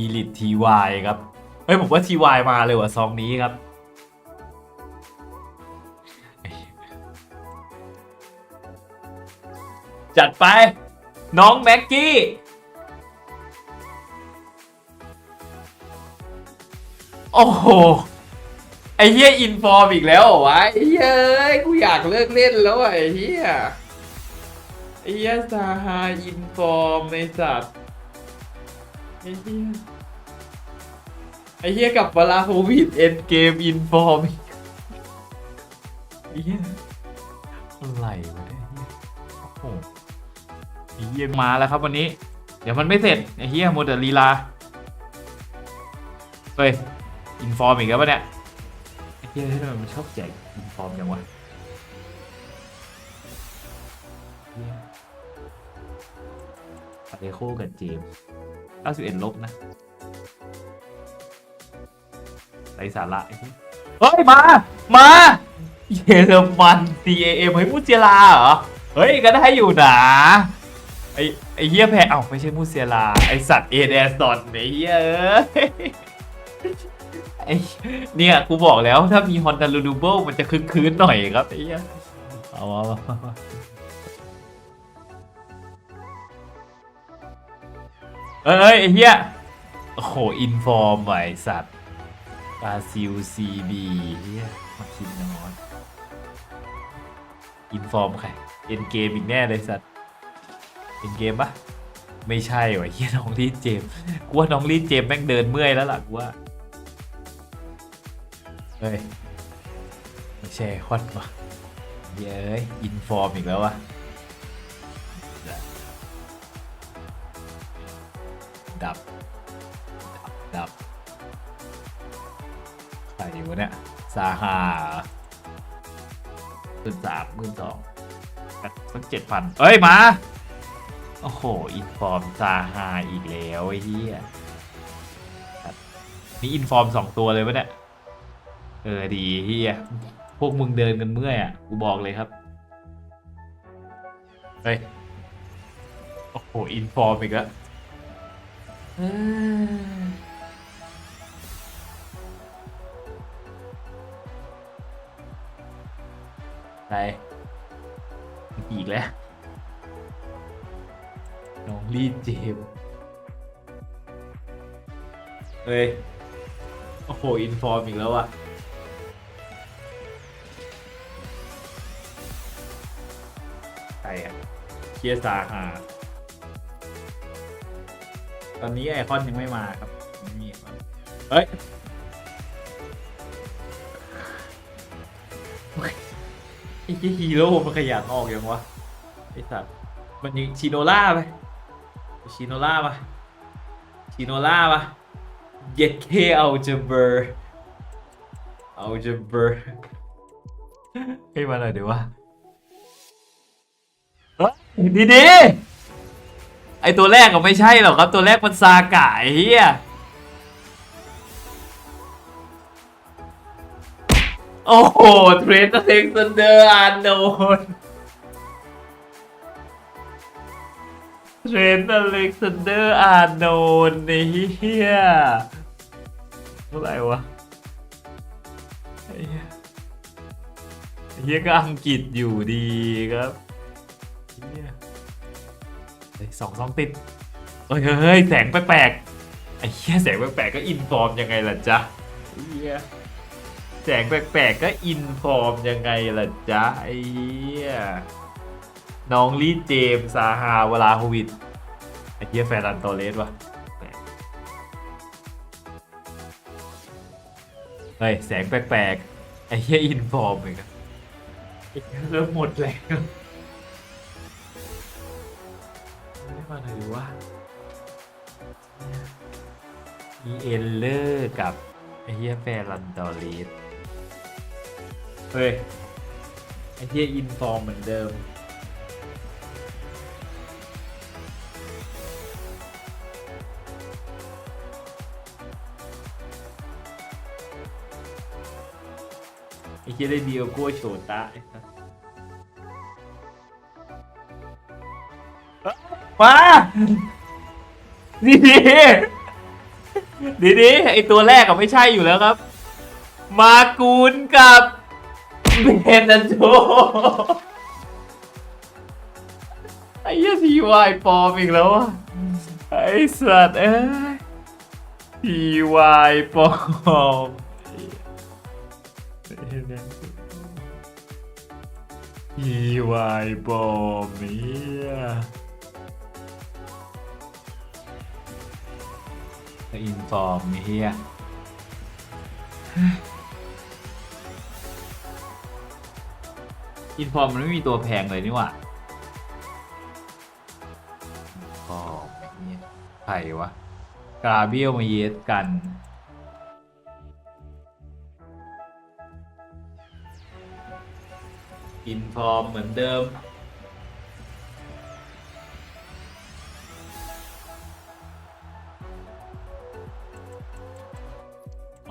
Elite TY ครับ เฮ้ย ผมว่า TY มาเลยว่ะซองนี้ครับ จัดไป น้องแม็กกี้ โอ้โห ไอ้เหี้ยอินฟอร์มอีกแล้วเหรอวะไอ้เหี้ยเอ้ยกูอยากเลิกเล่นแล้วอะไอ้เหี้ยไอ้เหี้ยซาฮาอินฟอร์มในสัตว์ ไอ้เหี้ยไอ้เหี้ยกับเวลาโควิดเอ็นเกมอินฟอร์มไอ้เหี้ยอะไรวะเนี่ยโอ้โหไอ้เหี้ยมาแล้วครับวันนี้ เดี๋ยวมันไม่เสร็จไอ้เหี้ยโมเดลลีลาเฮ้ยอินฟอร์มอีกแล้วปะเนี่ยไอ้เหี้ยทำไมมันชอบแจกอินฟอร์มจังวะเหี้ยปาเดโคกับเจมส์ 91 ลบนะไรสาระไอ้เหี้ยเฮ้ย มา มาเยอรมัน CAM เฮ้ยมูเจลาเหรอ เฮ้ย ก็ได้อยู่นะไอไอเฮียแพ้เอ้าไม่ใช่มูเซียลา ไอสัตว์เอเดสตอนไอเฮียเอ้ยไอเนี่ยกูบอกแล้วถ้ามีฮอนดาลูดูเบิลมันจะคึกคืนหน่อยครับไอ้เหี้ยเอาเอา เอ้ยไอ้เหี้ยโอ้โหอินฟอร์มไอสัตว์บราซิลซีบีเหี้ยมาคิดนอนอินฟอร์มใครเอ็นเกมอีกแน่เลยสัตว์เอ็นเกมปะไม่ใช่ว่ะเฮียน้องลีดเจมกูว่าน้องลีดเจมแม่งเดินเมื่อยแล้วล่ะกูว่าเฮ้ยไม่ใช่คอนวะเย้ยอินฟอร์มอีกแล้ววะ ดับดับ ดับ ใครวะเนี่ยซาฮาหมื่นสามหมื่นสองสักเจ็ดพันเอ้ย มา โอ้โห อินฟอร์มซาฮาอีกแล้วไอ้เหี้ยนี่อินฟอร์มสองตัวเลยวะเนี่ย เออ ดีเฮียพวกมึงเดินกันเมื่อยอะ กูบอกเลยครับ เฮ้ย โอ้โห อินฟอร์มอีกแล้ว อไปอีกแล้ว น้องลีดเจมเฮ้ย โอ้โห อินฟอร์มอีกแล้วอะใครอะเคียซาฮา ตอนนี้ไอคอนยังไม่มาครับไม่มีไอคอนเฮ้ยไอ้ฮีโร่มันขยันออกยังวะไอสัตว์มันยิงชิโนล่าไปชิโนล่าปะชิโนล่าปะเย็ดเคเอาจะเบอร์เอาจะเบอร์ให้มาหน่อยเดี๋ยววะเฮ้ยดีดีๆ ไอตัวแรกก็ไม่ใช่หรอกครับ ตัวแรกมันซากะไอ้เฮียโอ้โหเทรนต์เซ็กซันเดอร์อานโนนเทรนต์อเล็กซานเดอร์อาร์โนนเฮียเท่าไหร่วะเฮียเฮียก็อังกฤษอยู่ดีครับเฮีย เฮ้ยสองสองติดเฮ้ยเฮ้ยเฮ้ยแสงแปลกๆไอ้เฮียแสงแปลกๆก็อินฟอร์มยังไงล่ะจ๊ะไอ้เฮียแสงแปลกๆก็อินฟอร์มยังไงล่ะจ๊ะไอ้เฮียน้องลีดเจมส์ซาฮาวลาโฮวิดไอ้เหี้ยแฟนรันโตเลสวะเฮ้ยแสงแปลกๆไอ้เหี้ยอินฟอร์มเลยครับไอ้เหี้ยเริ่มหมดแล้ว ม่าหน่อยดีวะมีเอลเลอร์กับไอเฮียแฟรันดอรีสเฮ้ย ไอเฮียอินฟอร์มเหมือนเดิม ไอเฮียได้ดีโอโก้โชตะไอ้สัส มาดีดีดีดีไอตัวแรกอะไม่ใช่อยู่แล้วครับ มากูนกับเบนันโจไอ้เหี้ยทีวายปอมอีกแล้วอะไอ้สัตว์เอ้ยทีวายปอมทีวายปอมเนี่ย อินฟอร์มเฮียอินฟอร์มมันไม่มีตัวแพงเลยนี่หว่าฟอร์มเฮียใครวะกาเบียลมาเยสกันอินฟอร์มเหมือนเดิม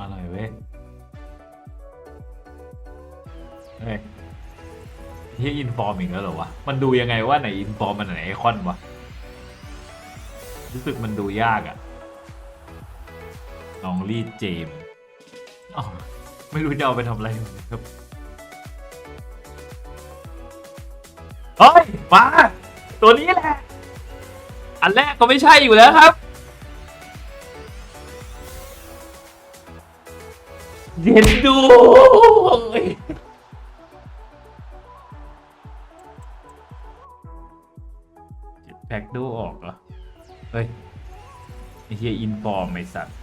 มาหน่อยเว้ยเฮ้ยที่อินฟอร์มอีกแล้วเหรอวะ มันดูยังไงว่าไหนอินฟอร์มมันไหนไอคอนวะ รู้สึกมันดูยากอะน้องรีดเจมส์อ้าวไม่รู้จะเอาไปทำอะไรครับ เฮ้ย มา ตัวนี้แหละ อันแรกก็ไม่ใช่อยู่แล้วครับ เย็นดูเจ็ดแพ็กดูออกเหรอ เฮ้ยไอ้เฮียอินฟอร์มไอ้สัตว์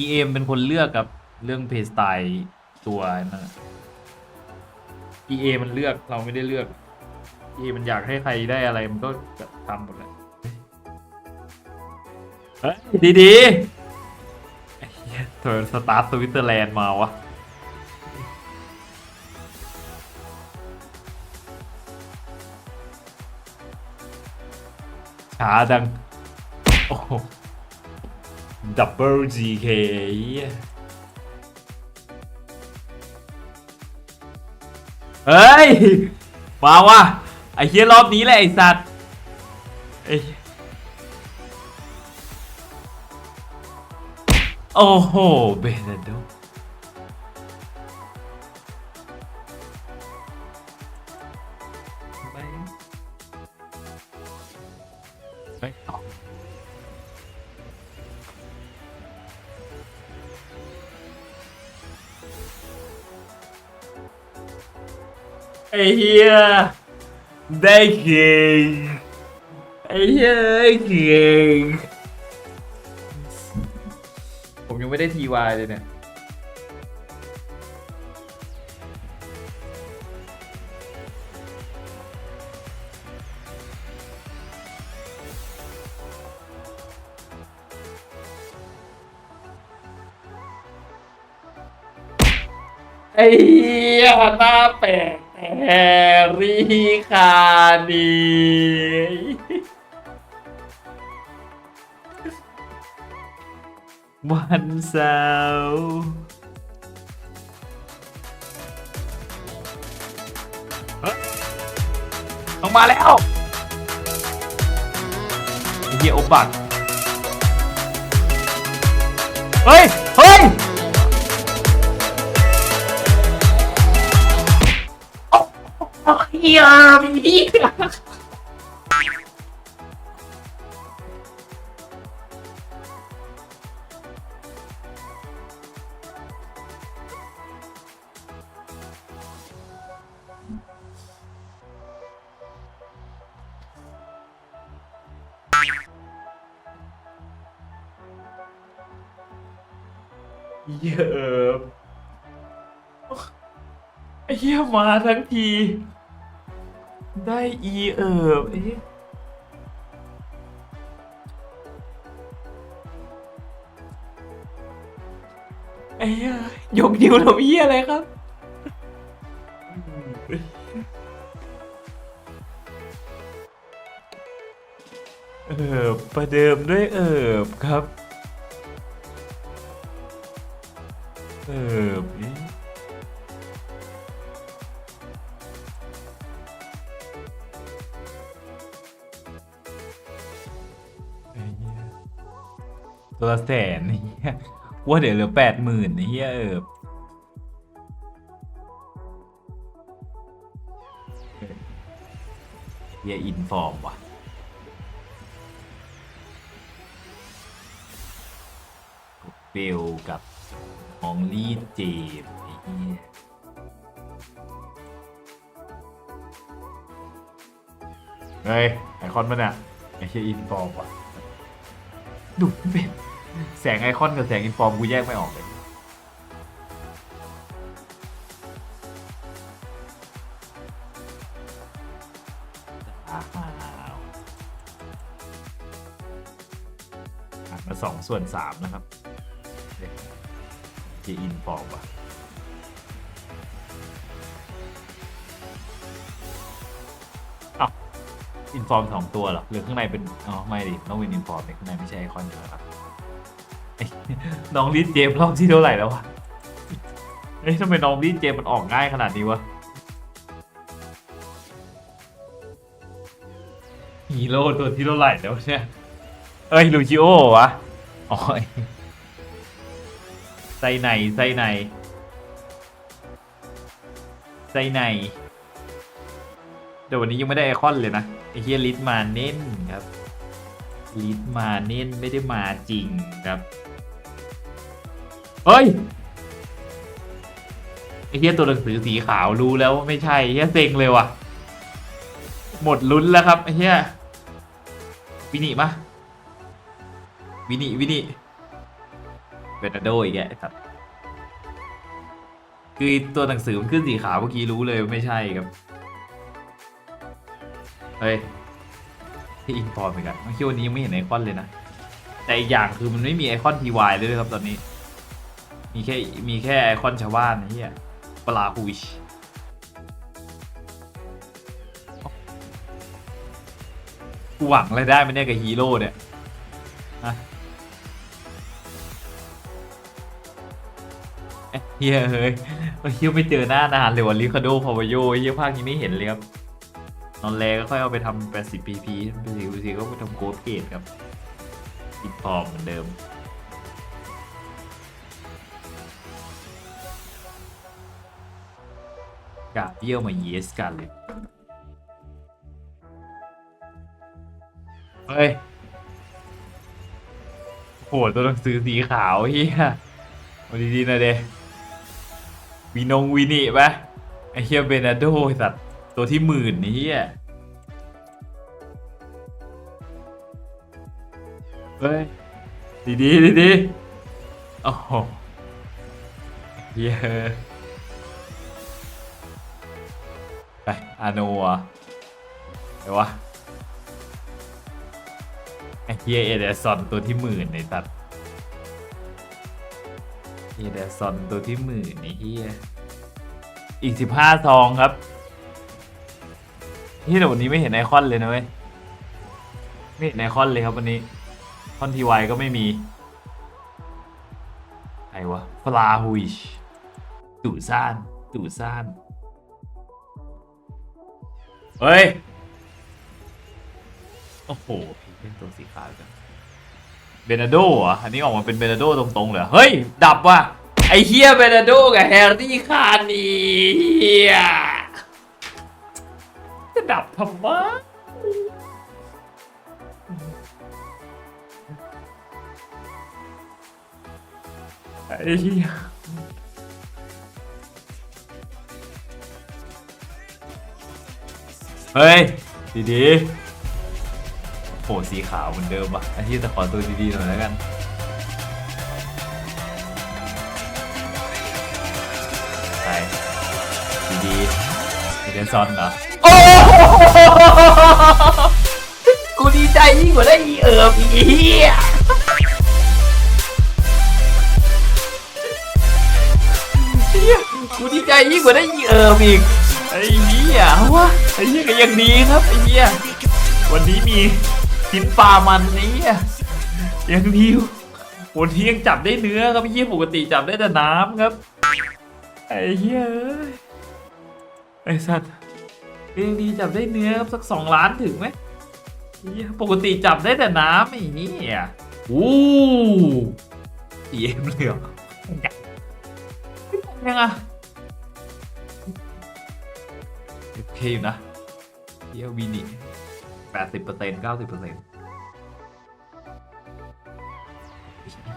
EM เป็นคนเลือกกับเรื่องเพย์สไตล์ตัวนั่นอะ EA มันเลือกเราไม่ได้เลือก EA มันอยากให้ใครได้อะไรมันก็ทำหมดแหละ เฮ้ยดีๆไอ้เหี้ยเธอสตาร์ทสวิตเซอร์แลนด์มาวะ ช้าจัง โอ้โหดับเบิลจีเคเฮ้ย มาวะไอ้เฮียรอบนี้แหละไอ้สัตว์ไอ้ โอ้โห เบนโดไม่ไม่เอาไอ้เฮียได้เก่งไอ้เฮียได้เก่ง ไม่ได้ทีวายเลยเนี่ย ไอ้เหี้ยหน้าแปลกแฮร์รี่คานี สาร์เองมาแล้วเหี้ยโอบัตเฮ้ย เฮ้ยโอ้เฮีย เหี้ยเออไอ้เหี้ยมาทั้งที ได้อีเอิบเอียไอ้หยยกนิ้วทำเหี้ยอะไรครับ เอิบประเดิมด้วยเอิบครับ ตัวละแสนนี่เหี้ยว่าเดี๋ยวเหลือแปดหมื่นนี่เหี้ยเอิบเฮียอินฟอร์มว่ะเบลกับ มองลี่เจมส์ไอ้เหี้ยเฮ้ยไอคอนมันอะไอเชียอินฟอร์มว่ะดูเป็นแสงไอคอนกับแสงอินฟอร์มกูแยกไม่ออกเลยอ้าวหันมาสองส่วนสามนะครับ จะอินฟอร์มว่ะอ้าวอินฟอร์มสองตัวหรอหรือข้างในเป็น อ๋อ ไม่ดิต้องเป็นอินฟอร์มเนี่ยข้างในไม่ใช่ไอคอนอยู่แล้วครับเอ้น้องลิสเจมรอบที่เท่าไหร่แล้ววะเอ้ยทำไมน้องลิสเจมมันออกง่ายขนาดนี้วะฮีโร่ตัวที่เท่าไหร่แล้วเนี่ย เอ้ย ลูชิโอวะ อ๋อ ไอ้ไส้ในไส้ในไส้ในเดี๋ยววันนี้ยังไม่ได้ไอคอนเลยนะไอเฮียลิสมาเน้นครับลิสมาเน้นไม่ได้มาจริงครับเฮ้ยไอเฮียตัวหนังสือสีขาวรู้แล้วว่าไม่ใช่เฮียเซ็งเลยว่ะ หมดลุ้นแล้วครับไอเฮียวินิมาวินิวินิ เบนาโดอีกแกไอ้สัตว์คือตัวหนังสือมันขึ้นสีขาวเมื่อกี้รู้เลยว่าไม่ใช่ครับ เฮ้ยที่อินฟอร์มเหมือนกันเมื่อกี้วันนี้ยังไม่เห็นไอคอนเลยนะ แต่อีกอย่างคือมันไม่มีไอคอนทีวายเลยครับตอนนี้ มีแค่มีแค่ไอคอนชาวบ้านไอ้เฮียปลาฮูชกูหวังอะไรได้ไหมเนี่ยกับฮีโร่เนี่ย เฮียเฮ้ยเฮียไม่เจอหน้านานเลยวันลิคาโดพาวโยเฮียภาคนี้ไม่เห็นเลยครับ นอนแรก็ค่อยเอาไปทำ80 pp 80 pp ก็ไปทำโกดเกตครับอินฟอร์มเหมือนเดิมกาเบี้ยวมาเยสกันเลย เฮ้ยโหตัวหนังสือสีขาวเฮียมาดีๆนะเด้ วีนงวีนิปะไอเฮียเบนาโดไอสัตว์ตัวที่หมื่นนี่เฮียเฮ้ยดีดีดีดีโอ้โหเฮียไปอาโนอะไปวะไอเฮียเอเดซอนตัวที่หมื่นในตัด เอเดซอนตัวที่หมื่นไอ้เฮียอีกสิบห้าซองครับที่แต่วันนี้ไม่เห็นไอคอนเลยนะเว้ยไม่เห็นไอคอนเลยครับวันนี้คอนทีวก็ไม่มีไอวะฟลาฮุยชตู่ซ่านตู่ซ่านเฮ้ย โอ้โหพี่เป็นตัวสีขาวจัง เบนาโดเหรออันนี้ออกมาเป็นเบนาโดตรงๆเลยเหรอเฮ้ย ดับว่ะ ไอเฮียเบนาโดกับแฮร์รี่คานีเฮียจะดับทำไมไอ้เฮียเฮ้ย ดีๆ โหสีขาวเหมือนเดิมว่ะอาทิตย์แต่ขอตัวดีๆหน่อยแล้วกันไปดีๆมีเดนซอนเหรอโอ้กูดีใจยิ่งกว่าได้อีเอิบอีกเหี้ยใจยิ่งกว่าได้เอิมอีกไอ้เหี้ยเอาวะไอ้เหี้ยก็ยังดีครับไอ้เหี้ยวันนี้มี กินปลามันไอ้เหี้ยังดีอยู่วันนี้ยังจับได้เนื้อครับไอ้เหี้ยปกติจับได้แต่น้ำครับ ไอ้เหี้ยไอ้สัตว์ยังดีจับได้เนื้อครับสักสองล้านถึงไหมปกติจับได้แต่น้ำไอ้เหี้ยอู้เอ็มเลยเหรอยังไงโอเคอยู่นะเยี่ยวินิ แปดสิบเปอร์เซ็นต์เก้าสิบเปอร์เซ็นต์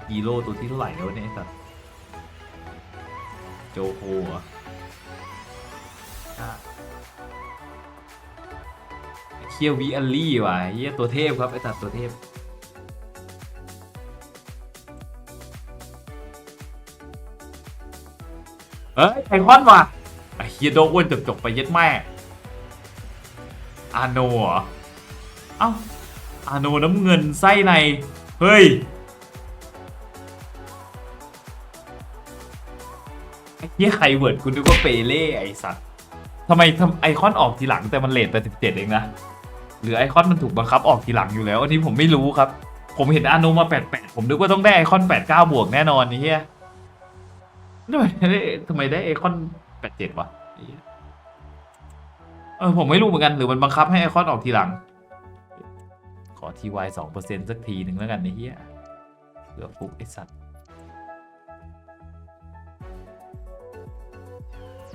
ฮีโร่ตัวที่เท่าไหร่แล้วเนี่ยไอ้สัตว์โจโฮเหรออะเคียววิอัลลี่ว่ะเยี่ยตัวเทพครับไอ้สัตว์ตัวเทพเอ้ยไอคอนว่ะไอเฮียโดอ้วนจบจบไปเย็ดแม่อาโนเหรอเอ้าอาโนน้ำเงินไส้ใน เฮ้ยไอ้เฮียไฮเวิร์ดคุณนึกว่าเปเล่ไอสัตว์ทำไมทำไอคอนออกทีหลังแต่มันเลทไปสิบเจ็ดเองนะ หรือไอคอนมันถูกบังคับออกทีหลังอยู่แล้ว อันนี้ผมไม่รู้ครับ ผมเห็นอาโนมาแปดแปดผมนึกว่าต้องได้ไอคอนแปดเก้าบวกแน่นอนนี่เฮียทำไมได้ทำไมได้เอคอนแปดเจ็ดวะเออผมไม่รู้เหมือนกันหรือมันบังคับให้ไอคอนออกทีหลัง ทีวายสองเปอร์เซ็นสักทีหนึ่งแล้วกันไอ้เหี้ยเกือฟุกไอสัตว์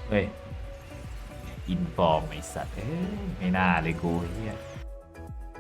เฮ้ยอินฟอร์มไอสัตว์เอ้ยไม่น่าเลยกูเหี้ย